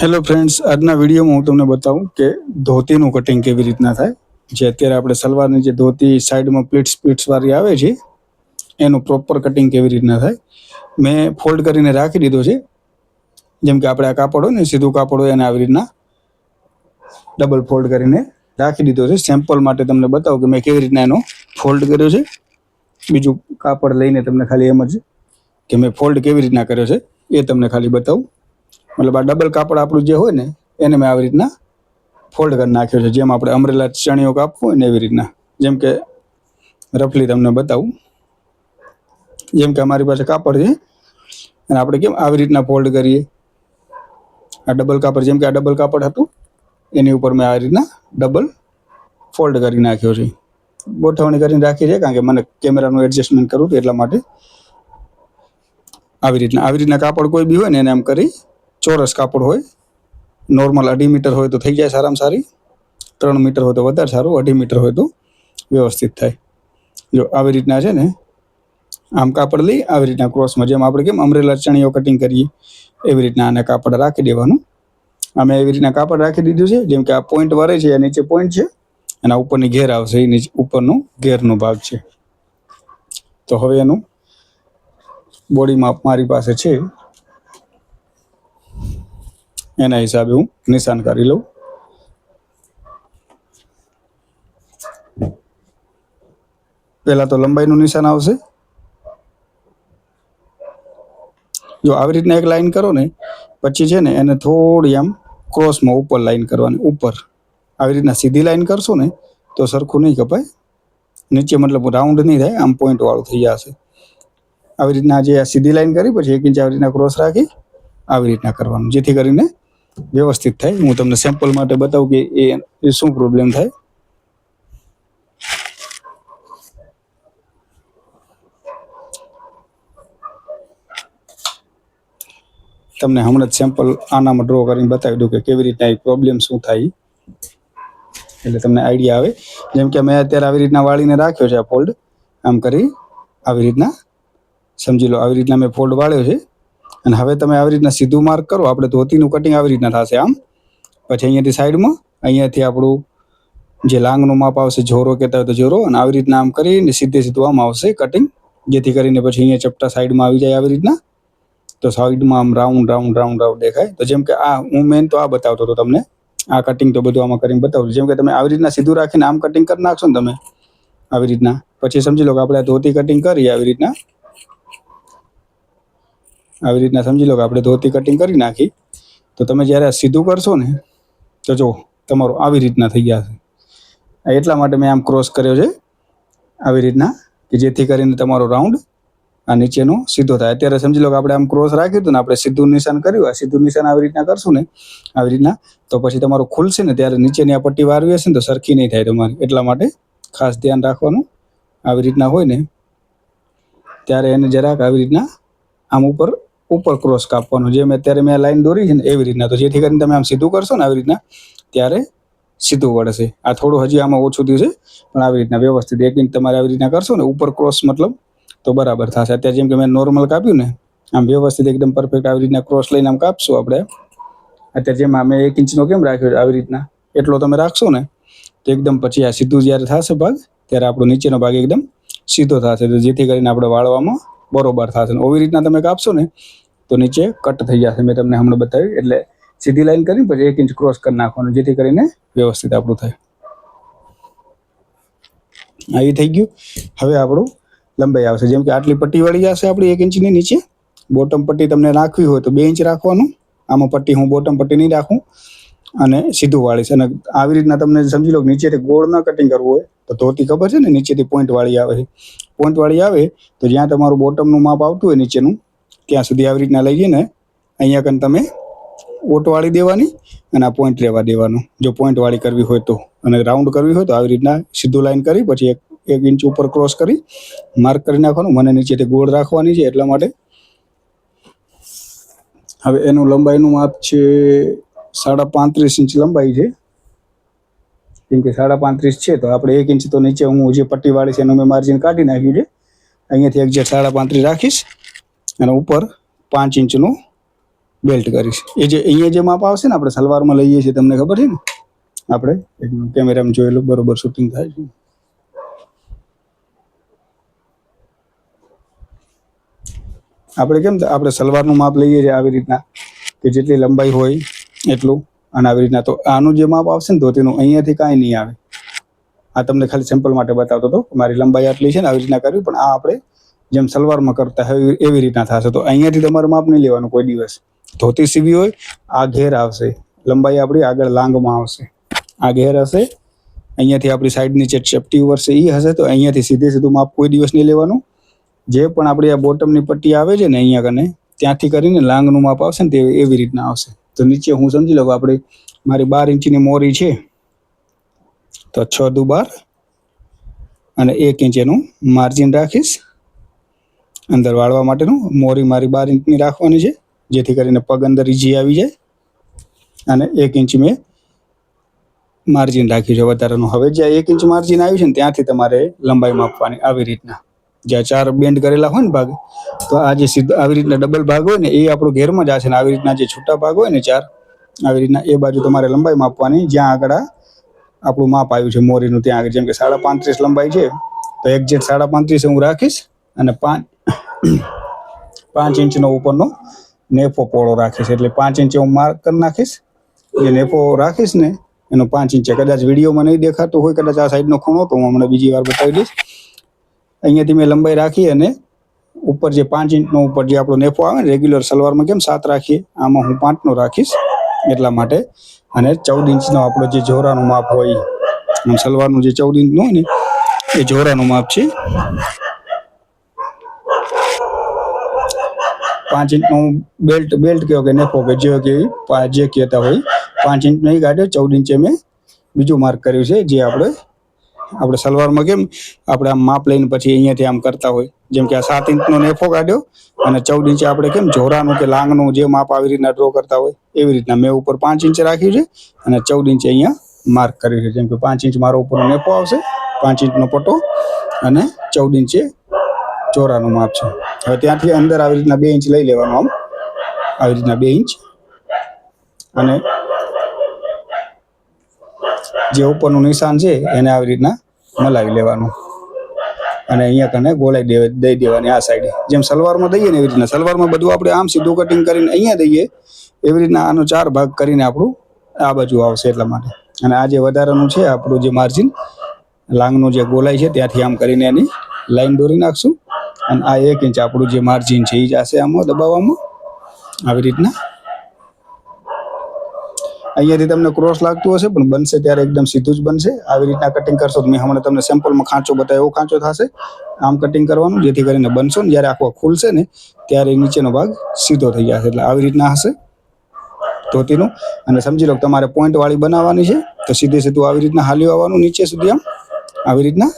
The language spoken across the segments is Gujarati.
હેલો ફ્રેન્ડ્સ આજના વિડીયોમાં હું તમને બતાવું કે ધોતીનું કટિંગ કેવી રીતના થાય. જે અત્યારે આપણે સલવારની જે ધોતી સાઈડમાં પ્લીટ્સ વાળી આવે છે, એનું પ્રોપર કટિંગ કેવી રીતના થાય. મેં ફોલ્ડ કરીને રાખી દીધો છે. જેમ કે આપણે આ કાપડ હોય ને, સીધું કાપડ હોય એને આવી રીતના ડબલ ફોલ્ડ કરીને રાખી દીધો છે. સેમ્પલ માટે તમને બતાવું કે મેં કેવી રીતના એનો ફોલ્ડ કર્યો છે. બીજું કાપડ લઈને તમને ખાલી એમ જ કે મેં ફોલ્ડ કેવી રીતના કર્યો છે, એ તમને ખાલી બતાવું. મતલબ આ ડબલ કાપડ આપણું જે હોય ને, એને મેં આવી રીતના ફોલ્ડ કરી નાખ્યો છે. જેમ આપણે અમરેલા ચણીઓ કાપવું હોય ને એવી રીતના. જેમ કે રફલી તમને બતાવું. જેમ કે અમારી પાસે કાપડ છે, અને આપણે કેમ આવી રીતના ફોલ્ડ કરીએ? આ ડબલ કાપડ, જેમ કે આ ડબલ કાપડ હતું, એની ઉપર મેં આ રીતના ડબલ ફોલ્ડ કરી નાખ્યો છે. ગોઠવણી કરીને રાખી છે, કારણ કે મને કેમેરાનું એડજસ્ટમેન્ટ કરવું એટલા માટે આવી રીતના. આવી રીતના કાપડ કોઈ બી હોય ને એને આમ કરી ચોરસ કાપડ હોય નોર્મલ અઢી મીટર હોય તો થઈ જાય સારામાં સારી. ત્રણ મીટર હોય તો વધારે સારું, અઢી મીટર હોય તો વ્યવસ્થિત થાય. જો આવી રીતના છે ને, આમ કાપડ લઈ આવી રીતના ક્રોસમાં જેમ આપણે કેમ અમરેલા ચણીઓ કટિંગ કરીએ, એવી રીતના આને કાપડ રાખી દેવાનું. અમે એવી રીતના કાપડ રાખી દીધું છે, જેમ કે આ પોઈન્ટ વરે છે, આ નીચે પોઈન્ટ છે, અને આ ઉપરની ઘેર આવશે, એ નીચે, ઉપરનું ઘેરનો ભાગ છે. તો હવે એનું બોડી માપ મારી પાસે છે. એના હિસાબે હું નિશાન કરી લઉં. પહેલાં તો લંબાઈનું નિશાન આવશે. જો આવી રીતના એક લાઈન કરો ને, પછી છે ને એને થોડી આમ ક્રોસમાં ઉપર લાઈન કરવાની, ઉપર. આવી રીતના સીધી લાઈન કરશો ને, તો સરખું નહીં કપાય. નીચે મતલબ રાઉન્ડ નહીં થાય, આમ પોઈન્ટ વાળું થઈ જશે. આવી રીતના જે સીધી લાઈન કરી, પછી એક ઇંચ આવી રીતના ક્રોસ રાખી, આવી રીતના કરવાનું. જેથી કરીને વ્યવસ્થિત થાય. હું તમને સેમ્પલ માટે બતાવું કે એ શું પ્રોબ્લેમ થાય. તમને હમણાં જ સેમ્પલ આનામાં ડ્રો કરીને બતાવી દઉં કે કેવી રીતના એ પ્રોબ્લેમ શું થાય એટલે તમને આઈડિયા આવે. જેમ કે મેં અત્યારે આવી રીતના વાળીને રાખ્યો છે આ ફોલ્ડ આમ કરી આવી રીતના. સમજી લો, આવી રીતના મેં ફોલ્ડ વાળ્યો છે. અને હવે તમે આવી રીતના સીધું માર્ક કરો. આપણે ધોતીનું કટિંગ આવી રીતના થશે આમ. પછી અહીંયાથી સાઈડમાં અહીંયાથી આપણું જે લાંગનું માપ આવશે જોરો કહેતા હોય તો જોરો. અને આવી રીતના આમ કરીને સીધે સીધું આમ આવશે કટિંગ જેથી કરીને પછી અહીંયા ચપટા સાઈડમાં આવી જાય આવી રીતના. તો સાઈડમાં આમ રાઉન્ડ રાઉન્ડ રાઉન્ડ રાઉન્ડ દેખાય. તો જેમ કે આ હું મેન તો આ બતાવતો હતો તમને. આ કટિંગ તો બધું આમાં કરીને બતાવું જેમ કે તમે આવી રીતના સીધું રાખીને આમ કટિંગ કરી નાખશો ને તમે. આવી રીતના. પછી સમજી લો કે આપણે આ ધોતી કટિંગ કરીએ આવી રીતના. આવી રીતના સમજી લો કે આપણે ધોતી કટિંગ કરી નાખી, તો તમે જ્યારે સીધું કરશો ને, તો જો તમારું આવી રીતના થઈ ગયા છે. એટલા માટે મેં આમ ક્રોસ કર્યો છે, આવી રીતના, કે જેથી કરીને તમારો રાઉન્ડ આ નીચેનો સીધો થાય. અત્યારે સમજી લો કે આપણે આમ ક્રોસ રાખ્યું હતું ને, આપણે સીધું નિશાન કર્યું, આ સીધું નિશાન આવી રીતના કરશું ને, આવી રીતના, તો પછી તમારું ખુલશે ને, ત્યારે નીચેની આ પટ્ટી વારવી હશે ને, તો સરખી નહીં થાય તમારી. એટલા માટે ખાસ ધ્યાન રાખવાનું, આવી રીતના હોય ને, ત્યારે એને જરાક આવી રીતના આમ ઉપર ઉપર ક્રોસ કાપવાનો. જે મેં અત્યારે મેં લાઈન દોરી છે ને એવી રીતના. તો જેથી કરીને તમે આમ સીધું કરશો ને આવી રીતના, ત્યારે સીધું વળશે. આ થોડું હજી આમાં ઓછું થયું છે, પણ આવી રીતના વ્યવસ્થિત એક ઇંચ તમારે આવી રીતના કરશો ને, ઉપર ક્રોસ મતલબ તો બરાબર થશે. અત્યારે જેમ કે મેં નોર્મલ કાપ્યું ને, આમ વ્યવસ્થિત એકદમ પરફેક્ટ આવી રીતના ક્રોસ લઈને આમ કાપશું આપણે. અત્યારે જેમ અમે એક ઇંચનો કેમ રાખ્યો આવી રીતના. એટલો તમે રાખશો ને, તો એકદમ પછી આ સીધું જ્યારે થશે ભાગ, ત્યારે આપણો નીચેનો ભાગ એકદમ સીધો થશે. તો જેથી કરીને આપણે વાળવામાં બરોબર થશે. ઓવી રીતના તમે કાપશો ને, તો નીચે કટ થઈ જશે. મેં તમને હમણાં બતાવ્યું. એટલે સીધી લાઈન કરીને પછી એક ઇંચ ક્રોસ કરી નાખવાનું, જેથી કરીને વ્યવસ્થિત આપણું થાય. આ એ થઈ ગયું. હવે આપણું લંબાઈ આવશે. જેમ કે આટલી પટ્ટી વળી જશે આપણી એક ઇંચની નીચે. બોટમ પટ્ટી તમને રાખવી હોય તો બે ઇંચ રાખવાનું. આમાં પટ્ટી હું બોટમ પટ્ટી નહીં રાખું. અને સીધું વાળીશ. અને આવી રીતના તમને સમજી લો નીચેથી ગોળ ન કટિંગ કરવું હોય તો ધોતી ખબર છે ને, નીચેથી પોઈન્ટવાળી આવે છે. પોઈન્ટ આવે તો જ્યાં તમારું બોટમનું માપ આવતું હોય નીચેનું, ત્યાં સુધી આવી રીતના લઈ જઈને અહીંયા કન તમે ઓટવાળી દેવાની અને આ પોઈન્ટ રહેવા દેવાનું. જો પોઈન્ટવાળી કરવી હોય તો અને રાઉન્ડ કરવી હોય તો આવી રીતના સીધું લાઈન કરી, પછી એક એક ઇંચ ઉપર ક્રોસ કરી માર્ક કરી નાખવાનું, મને નીચેથી ગોળ રાખવાની છે એટલા માટે. હવે એનું લંબાઈનું માપ છે સાડા પાંત્રીસ ઇંચ લંબાઈ છે. કેમ કે સાડા પાંત્રીસ છે, તો આપણે એક ઇંચ તો નીચે હું જે પટ્ટી વાળી છે એનું મેં માર્જિન કાઢી નાખ્યું છે. અહીંયાથી એક્ઝેક્ટ સાડા પાંત્રીસ રાખીશ અને ઉપર પાંચ ઇંચનું બેલ્ટ કરીશ. એ જે અહીંયા જે માપ આવશે ને આપણે સલવારમાં લઈએ છીએ, તમને ખબર છે ને? આપણે કેમેરામાં જોયેલું બરોબર શૂટિંગ થાય છે. આપણે કેમ આપણે સલવારનું માપ લઈએ છીએ આવી રીતના, કે જેટલી લંબાઈ હોય એટલું અને આવી રીતના તો આનું જે માપ આવશે ને ધોતીનું અહીંયાથી કાંઈ નહીં આવે. આ તમને ખાલી સેમ્પલ માટે બતાવતો હતો મારી લંબાઈ આટલી છે ને આવી રીતના કર્યું પણ આ આપણે જેમ સલવારમાં કરતા હોય એવી રીતના થશે. તો અહીંયાથી તમારે માપ નહીં લેવાનું કોઈ દિવસ. ધોતી સીવી હોય, આ ઘેર આવશે. લંબાઈ આપણી આગળ લાંગમાં આવશે. આ ઘેર હશે. અહીંયાથી આપણી સાઈડની જે ચેપટી વર્ષે એ હશે. તો અહીંયાથી સીધે સીધું માપ કોઈ દિવસ નહીં લેવાનું. જે પણ આપણી આ બોટમની પટ્ટી આવે છે ને અહીંયા કને, ત્યાંથી કરીને લાંગનું માપ આવશે ને તે એવી રીતના આવશે. તો નીચે હું સમજી લઉં, આપણે મારી બાર ઇંચની મોરી છે, તો છ દુ બાર અને એક ઇંચ એનું માર્જિન રાખીશ. અંદર વાળવા માટેનું મોરી મારી બાર ઇંચની રાખવાની છે, જેથી કરીને પગ અંદર ઈજી આવી જાય. અને એક ઇંચ મેં માર્જિન રાખ્યું છે. વધારાનું હવે જ્યાં એક ઇંચ માર્જિન આવ્યું છે ને, ત્યાંથી તમારે લંબાઈ માપવાની આવી રીતના. જ્યાં ચાર બેન્ડ કરેલા હોય ને ભાગ, તો આ જે સીધા આવી રીતના ડબલ ભાગ હોય ને એ આપણો ઘેરમાં જ છે ને આવી રીતના જે છૂટા ભાગ હોય ને ચાર, આવી રીતના એ બાજુ તમારે લંબાઈ માપવાની, જ્યાં આગળ આપણું માપ આવ્યું છે મોરીનું ત્યાં આગળ. જેમ કે સાડા પાંત્રીસ લંબાઈ છે, તો એક્ઝેક્ટ સાડા પાંત્રીસ હું રાખીશ અને પાંચ પાંચ ઇંચનો ઉપરનો નેફો પોળો રાખીશ. એટલે પાંચ ઇંચે હું માર્ક કરી નાખીશ. જે નેફો રાખીશ ને, એનો પાંચ ઇંચે. કદાચ વિડીયોમાં નહીં દેખાતો હોય, કદાચ આ સાઈડનો ખૂણો, તો હું હમણાં બીજી વાર બતાવી દઈશ. અહીંયાથી મેં લંબાઈ રાખી અને ઉપર જે પાંચ ઇંચનો ઉપર જે આપણો નેફો આવે ને રેગ્યુલર સલવારમાં કેમ સાત રાખીએ, આમાં હું પાંચનો રાખીશ એટલા માટે. અને ચૌદ ઇંચનો આપણો જે જોરાનું માપ હોય સલવારનું જે ચૌદ ઇંચનું હોય ને, એ જોરાનું માપ છે. પાંચ ઇંચનું બેલ્ટ બેલ્ટ કહો કે નેફો કે જે કે, જે કહેતા હોય, પાંચ ઇંચનો એ કાઢ્યો, ચૌદ ઇંચે મેં બીજું માર્ક કર્યું છે, જે આપણે આપણે સલવારમાં કેમ? આપણે આમ માપ લઈને પછી અહીંયાથી આમ કરતા હોય. જેમ કે આ સાત ઇંચનો નેફો કાઢ્યો અને ચૌદ ઇંચે આપણે કેમ જોરાનું કે લાંગનું જે માપ આવી રીતના ડ્રો કરતા હોય, એવી રીતના મેં ઉપર પાંચ ઇંચ રાખ્યું છે અને ચૌદ ઇંચે અહીંયા માર્ક કર્યું છે. જેમ કે પાંચ ઇંચ મારો ઉપરનો નેફો આવશે, પાંચ ઇંચનો પટ્ટો અને ચૌદ ઇંચે ચોરાનું માપ છે. હવે ત્યાંથી અંદર આવી રીતના બે ઇંચ લઈ લેવાનું આમ. આવી રીતના બે ઇંચ. અને જે ઉપરનું નિશાન છે, એને આવી રીતના મલાવી લેવાનું. અને અહીંયા કને ગોળાઈ દેવા, દઈ દેવાની આ સાઈડે જેમ સલવારમાં દઈએ ને એવી રીતના. સલવારમાં બધું આપણે આમ સીધું કટિંગ કરીને અહીંયા દઈએ, એવી રીતના આનો ચાર ભાગ કરીને આપણું આ બાજુ આવશે એટલા માટે. અને આ જે વધારાનું છે, આપણું જે માર્જિન લાંગનું જે ગોલાઈ છે, ત્યાંથી આમ કરીને એની લાઈન દોરી નાખશું. અને આ એક ઇંચ આપણું જે માર્જિન છે એ જશે આમાં દબાવવામાં. આવી રીતના અહીંયાથી તમને ક્રોસ લાગતું હશે, પણ બનશે ત્યારે એકદમ સીધું જ બનશે. આવી રીતના કટિંગ કરશો તો મેં હમણાં તમને સેમ્પલમાં ખાંચો બતાવ્યો, એવો ખાંચો થશે. આમ કટિંગ કરવાનું, જેથી કરીને બનશો ને જ્યારે આખો ખુલશે ને, ત્યારે નીચેનો ભાગ સીધો થઈ જશે. એટલે આવી રીતના હશે ધોતીનું. અને સમજી લો તમારે પોઈન્ટ વાળી બનાવવાની છે, તો સીધે સીધું આવી રીતના હાલ્યું આવવાનું, નીચે સુધી આમ. આવી રીતના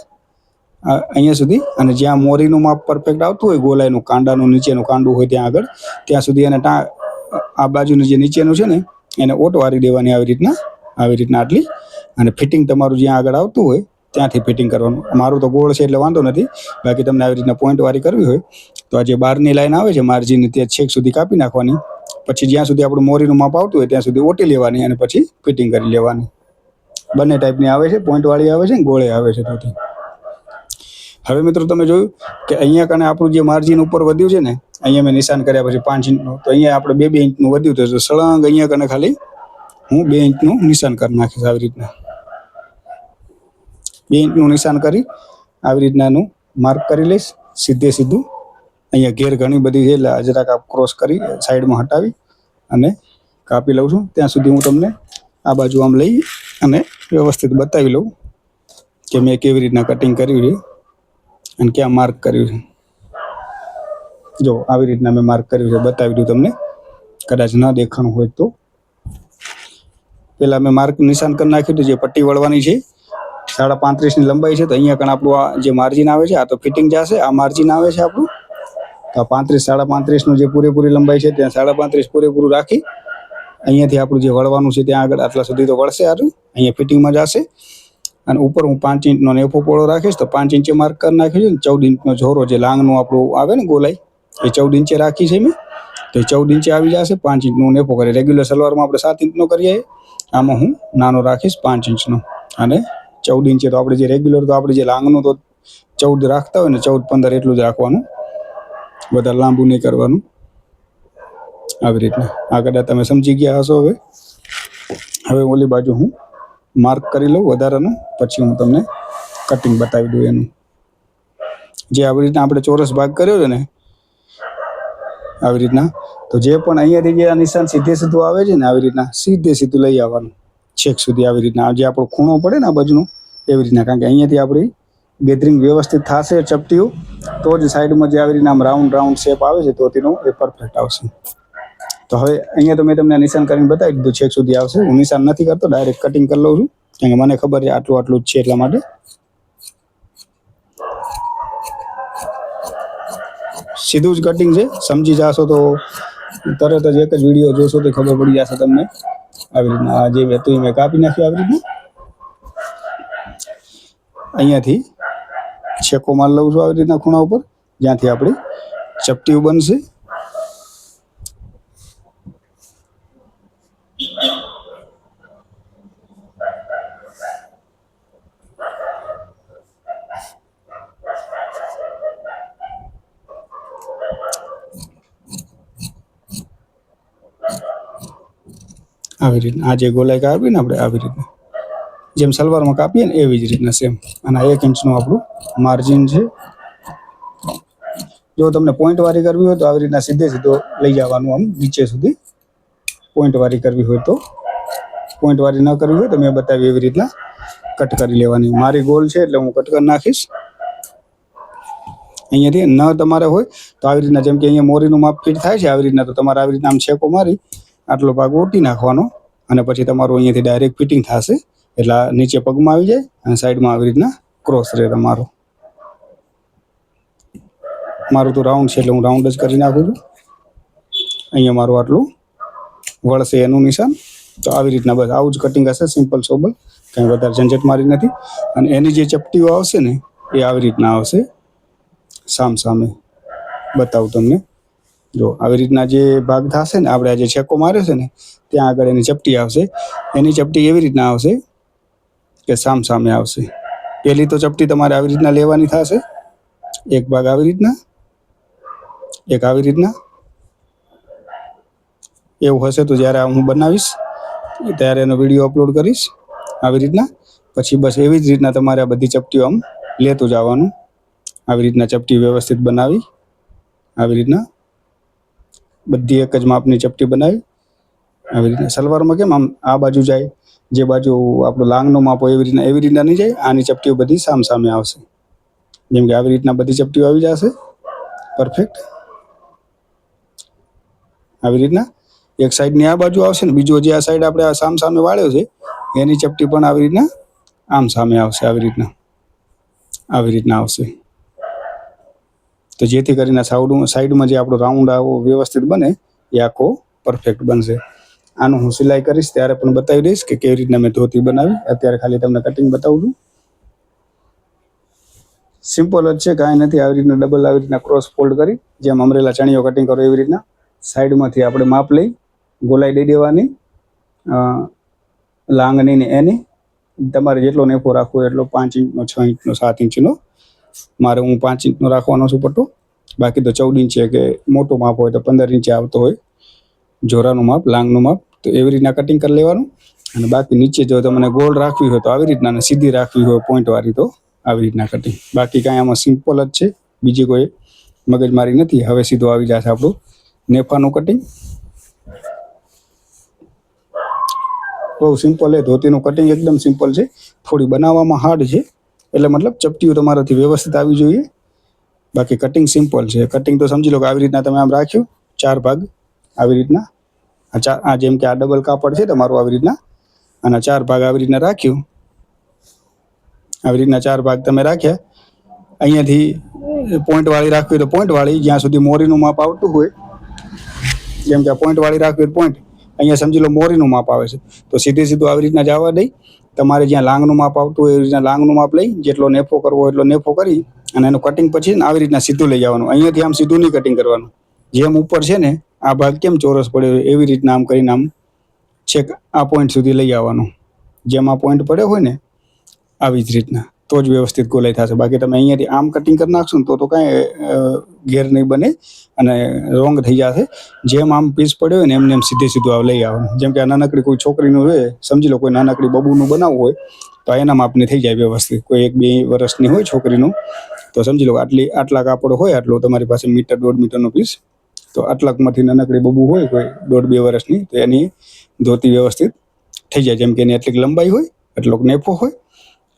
અહીંયા સુધી. અને જ્યાં મોરીનું માપ પરફેક્ટ આવતું હોય, ગોલાઈનું, કાંડાનું, નીચેનું કાંડું હોય ત્યાં આગળ, ત્યાં સુધી ટા આ બાજુનું જે નીચેનું છે ને એને ઓટો વારી દેવાની આવી રીતના આવી રીતના આટલી. અને ફિટિંગ તમારું જ્યાં આગળ આવતું હોય, ત્યાંથી ફિટિંગ કરવાનું. મારું તો ગોળ છે એટલે વાંધો નથી. બાકી તમને આવી રીતના પોઈન્ટ વાળી કરવી હોય, તો આ જે બહારની લાઈન આવે છે, માર્જિન, તે છેક સુધી કાપી નાખવાની. પછી જ્યાં સુધી આપણું મોરીનું માપ આવતું હોય, ત્યાં સુધી ઓટી લેવાની અને પછી ફિટિંગ કરી લેવાની. બંને ટાઈપની આવે છે પોઈન્ટ વાળી આવે છે ને ગોળે આવે છે તોથી હવે મિત્રો તમે જોયું કે અહીંયા કને આપણું જે માર્જિન ઉપર વધ્યું છે ને અહીંયા મેં નિશાન કર્યા પછી પાંચ ઇંચનું. તો અહીંયા આપણે બે બે ઇંચનું વધ્યું તો સળંગ અહીંયા કને ખાલી હું બે ઇંચનું નિશાન કરી નાખીશ આવી રીતના. બે ઇંચનું નિશાન કરી આવી રીતનાનું માર્ક કરી લઈશ. સીધે સીધું અહીંયા ઘેર ઘણી બધી છે, એટલે જરાક ક્રોસ કરી સાઈડમાં હટાવી અને કાપી લઉં છું. ત્યાં સુધી હું તમને આ બાજુ આમ લઈ અને વ્યવસ્થિત બતાવી લઉં કે મેં કેવી રીતના કટિંગ કર્યું છે અને ક્યાં માર્ક કર્યું છે. જો આવી રીતના મેં માર્ક કર્યું છે, બતાવી દઉં તમને. કદાચ ન દેખાણું હોય તો. પેલા મેં માર્ક નિશાન કરી નાખ્યું હતું, જે પટ્ટી વળવાની છે. સાડા પાંત્રીસની લંબાઈ છે, તો અહીંયા કણ આપણું આ જે માર્જિન આવે છે, આ તો ફિટિંગ જશે, આ માર્જિન આવે છે આપણું. તો પાંત્રીસ, સાડા પાંત્રીસનું જે પૂરેપૂરી લંબાઈ છે, ત્યાં સાડા પાંત્રીસ પૂરેપૂરું રાખી. અહીંયાથી આપણું જે વળવાનું છે, ત્યાં આગળ આટલા સુધી તો વળશે આરું અહીંયા ફિટિંગમાં જશે. અને ઉપર હું પાંચ ઇંચનો નેફો પોળો રાખીશ, તો પાંચ ઇંચે માર્ક કરી નાખ્યું છે ચૌદ ઇંચનો ઝોરો જે લાંગનું આપણું આવે ને ગોલાઈ એ ચૌદ ઇંચે રાખી છે મેં. તો એ ચૌદ ઇંચે આવી જશે, પાંચ ઇંચનો નેપો કરે રેગ્યુલર સલવારમાં આપણે સાત ઇંચનો કરીએ. આમાં હું નાનો રાખીશ પાંચ ઇંચનો. અને ચૌદ ઇંચે તો આપણે જે રેગ્યુલર તો આપણે જે લાંગનું તો ચૌદ રાખતા હોય ને, ચૌદ પંદર એટલું જ રાખવાનું. વધારે લાંબુ નહીં કરવાનું. આવી રીતના. આ કદાચ તમે સમજી ગયા હશો હવે. હવે ઓલી બાજુ હું માર્ક કરી લઉં વધારાનું, પછી હું તમને કટિંગ બતાવી દઉં એનું. જે આવી રીતના આપણે ચોરસ ભાગ કર્યો છે ને આવી રીતના. તો જે પણ અહીંયાથી જે નિશાન સીધે સીધું આવે છે ને આવી રીતના, સીધે સીધું લઈ આવવાનું. છેક સુધી આવી રીતના. જે આપણો ખૂણો પડે ને આ બાજુનો, એવી રીતના. કારણ કે અહીંયાથી આપણી ગેધરિંગ વ્યવસ્થિત થશે ચપટીઓ તો જ સાઈડમાં જે આવી રીતના આમ રાઉન્ડ રાઉન્ડ શેપ આવે છે, તો તેનો એ પરફેક્ટ આવશે. તો હવે અહીંયા તો મેં તમને નિશાન કરીને બતાવી દીધું, છેક સુધી આવશે. હું નિશાન નથી કરતો ડાયરેક્ટ કટિંગ કરી લઉં છું. કારણ કે મને ખબર છે આટલું આટલું જ છે એટલા માટે. સીધું જ કટિંગ છે. સમજી જાશો તો તરત જ એક જ વીડિયો જોશો તો ખબર પડી જશે તમને. આવી રીતના આ જે હતું મેં કાપી નાખ્યું આવી રીતના. અહીંયાથી છેકો માલ લઉં છું આવી રીતના ખૂણા ઉપર. જ્યાંથી આપણી ચપટીઓ બનશે. આવી રીતના. આ જે ગોલાઈ કાપી ને આપણે આવી રીતના. જેમ સલવારમાં કાપીએ ને એવી જ રીતના સેમ અને એક ઇંચનું આપણું માર્જિન છે. જો તમને પોઈન્ટ વારી કરવી હોય તો આવી રીતના સીધે સીધો લઈ જવાનું આમ નીચે સુધી. પોઈન્ટ વારી કરવી હોય તો. પોઈન્ટ વારી ન કરવી હોય તો મેં બતાવી એવી રીતના કટ કરી લેવાની. મારી ગોલ છે એટલે હું કટ કરી નાખીશ. અહીંયાથી ન તમારે હોય તો આવી રીતના જેમ કે અહીંયા મોરીનું માપ ફીટ થાય છે, આવી રીતના તો તમારે આવી રીતના આમ છેકો મારી આટલો ભાગ ઓટી નાખવાનો અને પછી તમારું અહીંયાથી ડાયરેક્ટ ફિટિંગ થશે. એટલે નીચે પગમાં આવી જાય અને સાઈડમાં આવી રીતના ક્રોસ રહે તમારો. મારું તો રાઉન્ડ છે એટલે હું રાઉન્ડ જ કરી નાખું છું. અહીંયા મારું આટલું વળશે એનું નિશાન. તો આવી રીતના બસ આવું જ કટિંગ હશે સિમ્પલ સોબલ. કંઈ વધારે ઝંઝટ મારી નથી. અને એની જે ચપટીઓ આવશે ને, એ આવી રીતના આવશે. સામ સામે બતાવું તમને. જો આવી રીતના જે ભાગ થશે ને, આપણે જે છેકો માર્યો છે ને, ત્યાં આગળ એની ચપટી આવશે. એની ચપટી એવી રીતના આવશે કે સામ સામે આવશે. પહેલી તો ચપટી તમારે આવી રીતના લેવાની થશે. એક ભાગ આવી રીતના, એક આવી રીતના. એવું હશે તો જ્યારે હું બનાવીશ, ત્યારે એનો વીડિયો અપલોડ કરીશ આવી રીતના. પછી બસ એવી જ રીતના તમારે આ બધી ચપટીઓ આમ લેતું જવાનું. આવી રીતના ચપટી વ્યવસ્થિત બનાવી, આવી રીતના. બધી એક જ માપની ચપટી બનાવી. આવી રીતના સલવારમાં કેમ આમ આ બાજુ જાય, જે બાજુ આપણો લાંગનું માપ હોય એવી રીતના એવી રીતના નહીં જાય, આની ચપટીઓ બધી સામ સામે આવશે. જેમ કે આવી રીતના બધી ચપટીઓ આવી જશે. પરફેક્ટ આવી રીતના એક સાઈડની આ બાજુ આવશે ને, બીજો જે આ સાઈડ આપણે આ સામ સામે વાળ્યો છે, એની ચપટી પણ આવી રીતના આમ સામે આવશે, આવી રીતના. આવી રીતના આવશે. તો જેથી કરીને સાઉડમાં સાઈડમાં જે આપણો રાઉન્ડ આવો વ્યવસ્થિત બને, એ આખો પરફેક્ટ બનશે. આનું હું સિલાઈ કરીશ, ત્યારે પણ બતાવી દઈશ કે કેવી રીતના મેં ધોતી બનાવી. અત્યારે ખાલી તમને કટિંગ બતાવું છું. સિમ્પલ જ છે, કાંઈ નથી. આવી રીતના ડબલ આવી રીતના ક્રોસ ફોલ્ડ કરી, જેમ અમરેલા ચણીઓ કટિંગ કરો એવી રીતના. સાઈડમાંથી આપણે માપ લઈ, ગોલાઈ દઈ દેવાની. લાંગણીને એની. તમારે જેટલો નેફો રાખવો એટલો પાંચ ઇંચનો, છ ઇંચનો, સાત ઇંચનો મારે હું પાંચ ઇંચનો રાખવાનો છું પટ્ટો. બાકી તો ચૌદ ઇંચ છે કે મોટો માપ હોય તો પંદર ઇંચે આવતો હોય. જોરાનું માપ, લાંગનું માપ, તો એવી રીતના કટિંગ કરી લેવાનું. અને બાકી નીચે જો તમને ગોળ રાખવી હોય તો આવી રીતના સીધી રાખવી હોય પોઈન્ટ વાળી તો આવી રીતના કટિંગ બાકી કાંઈ આમાં સિમ્પલ જ છે. બીજી કોઈ મગજમારી નથી. હવે સીધું આવી જશે આપણું નેફાનું કટિંગ બહુ સિમ્પલ છે. ધોતીનું કટિંગ એકદમ સિમ્પલ છે. થોડી બનાવવામાં હાર્ડ છે. એટલે મતલબ ચપટીઓ તમારાથી વ્યવસ્થિત આવી જોઈએ. બાકી કટિંગ સિમ્પલ છે. કટિંગ તો સમજી લો કે આવી રીતના તમે આમ રાખ્યું, ચાર ભાગ આવી રીતના. આ ચાર આ જેમ કે આ ડબલ કાપડ છે તમારું આવી રીતના. અને ચાર ભાગ આવી રીતના રાખ્યું. આવી રીતના ચાર ભાગ તમે રાખ્યા. અહીંયાથી પોઈન્ટ વાળી રાખવી તો પોઈન્ટ વાળી, જ્યાં સુધી મોરીનું માપ આવતું હોય. જેમ કે આ પોઈન્ટ વાળી રાખવી પોઈન્ટ અહીંયા સમજી લો મોરીનું માપ આવે છે. તો સીધે સીધું આવી રીતના જવા દઈ. તમારે જ્યાં લાંગનું માપ આવતું હોય એવી રીતના લાંગનું માપ લઈ, જેટલો નેફો કરવો એટલો નેફો કરી અને એનું કટિંગ પછી આવી રીતના સીધું લઈ જવાનું. અહીંયાથી આમ સીધું નહીં કટિંગ કરવાનું. જેમ ઉપર છે ને, આ ભાગ કેમ ચોરસ પડ્યો એવી રીતના આમ કરીને આમ છેક આ પોઈન્ટ સુધી લઈ આવવાનું. જેમ આ પોઈન્ટ પડ્યો હોય ને, આવી જ રીતના. તો જ વ્યવસ્થિત ગોલાઈ થશે. બાકી તમે અહીંયાથી આમ કટિંગ કરી નાખશો ને તો તો કાંઈ ઘેર નહીં બને અને રોંગ થઈ જશે. જેમ આમ પીસ પડ્યો હોય ને એમને એમ સીધે સીધું આ લઈ આવવાનું. જેમ કે આ નાનકડી કોઈ છોકરીનું હોય સમજી લો કોઈ નાનકડી બબુનું બનાવવું હોય, તો એના માપની થઈ જાય વ્યવસ્થિત. કોઈ એક બે વર્ષની હોય છોકરીનું, તો સમજી લો આટલી, આટલા કાપડ હોય, આટલો તમારી પાસે મીટર, દોઢ મીટરનો પીસ તો આટલાકમાંથી નાનકડી બબુ હોય કોઈ દોઢ, બે વર્ષની, તો એની ધોતી વ્યવસ્થિત થઈ જાય. જેમ કે એની એટલી લંબાઈ હોય એટલોક નેફો હોય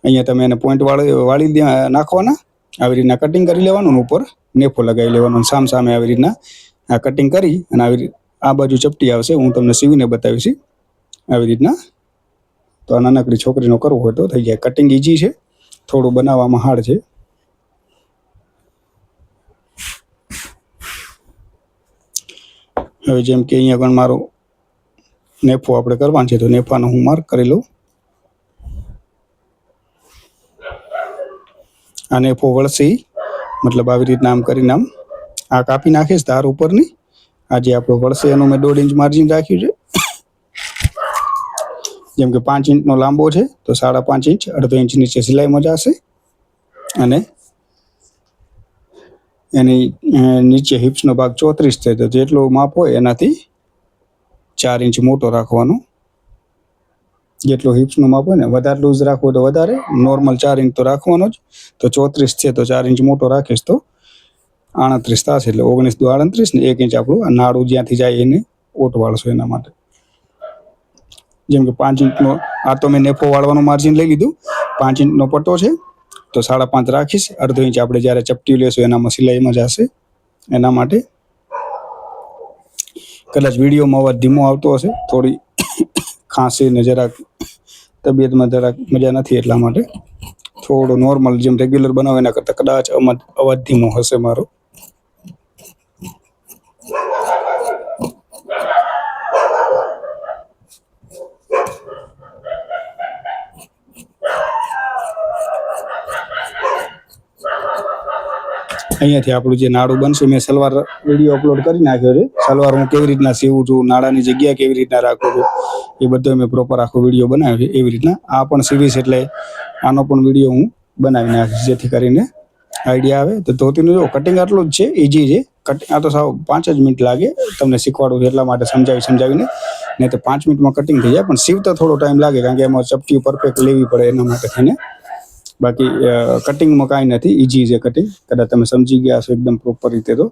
અહીંયા તમે એને પોઈન્ટ વાળી વાળી નાખવાના. આવી રીતના કટિંગ કરી લેવાનું ઉપર નેફો લગાવી લેવાનો સામ સામે આવી રીતના આ કટિંગ કરી અને આવી આ બાજુ ચપટી આવશે. હું તમને સીવીને બતાવીશ આવી રીતના. તો આ નાનકડી છોકરીનો કરવો હોય તો થઈ જાય. કટિંગ ઈજી છે. થોડું બનાવવામાં હાર્ડ છે. હવે જેમ કે અહીંયા પણ મારો નેફો આપણે કરવાનો છે, તો નેફાનો હું માર્ક કરી લઉં. આ નેફો વળશે મતલબ આવી રીતના આમ કરીને આમ આ કાપી નાખીશ ધાર ઉપરની. આજે આપણો વળશે એનું મેં દોઢ ઇંચ માર્જિન રાખ્યું છે. જેમ કે પાંચ ઇંચનો લાંબો છે, તો સાડા પાંચ ઇંચ, અડધો ઇંચ નીચે સિલાઈ મજાશે અને એની નીચે હિપ્સનો ભાગ ચોત્રીસ છે, તો જેટલો માપ હોય એનાથી ચાર ઇંચ મોટો રાખવાનો. જેટલો હિપ્સનું માપ હોય ને વધારે લૂઝ રાખવું તો વધારે નોર્મલ ચાર ઇંચ તો રાખવાનો જ. તો ચોત્રીસ છે તો ચાર ઇંચ મોટો રાખીશ તો આડત્રીસ થશે એટલે ઓગણીસ દુ આડત્રીસ ને એક ઇંચ આપણું આ નાડું જ્યાંથી જાય એને ઓટ વાળશો એના માટે. જેમ કે પાંચ ઇંચનો આ તો મેં નેફો વાળવાનું માર્જિન લઈ લીધું. પાંચ ઇંચનો પટ્ટો છે, તો સાડા પાંચ રાખીશ. અડધો ઇંચ આપણે જ્યારે ચપટી લેશું એનામાં સિલાઈમાં જશે. એના માટે કદાચ વિડીયોમાં અવાજ ધીમો આવતો હશે, થોડી ખાંસી ને જરાક તબિયતમાં જરાક મજા નથી એટલા માટે. થોડો નોર્મલ જેમ રેગ્યુલર બનાવે, એના કરતાં કદાચ અવાજ ધીમો હશે મારો. અહીંયાથી આપણું જે નાડું બનશે, મેં સલવાર વીડિયો અપલોડ કરી નાખ્યો છે. સલવાર હું કેવી રીતના સીવું છું, નાડાની જગ્યા કેવી રીતના રાખું છું? એ બધો મેં પ્રોપર આખો વીડિયો બનાવ્યો છે એવી રીતના. આ પણ સિરીઝ એટલે આનો પણ વીડિયો હું બનાવી નાખીશ, જેથી કરીને આઈડિયા આવે. તો ધોતીનું જો કટિંગ આટલું જ છે ઇઝી છે. કટિંગ આ તો સાવ પાંચ જ મિનિટ લાગે તમને શીખવાડું એટલા માટે સમજાવી સમજાવીને. નહીં તો પાંચ મિનિટમાં કટિંગ થઈ જાય, પણ સીવતા થોડો ટાઈમ લાગે, કારણ કે એમાં ચપટી પરફેક્ટ લેવી પડે એના માટે થઈને. બાકી કટિંગમાં કાંઈ નથી ઇઝી છે કટિંગ કદાચ તમે સમજી ગયા છો એકદમ પ્રોપર રીતે તો.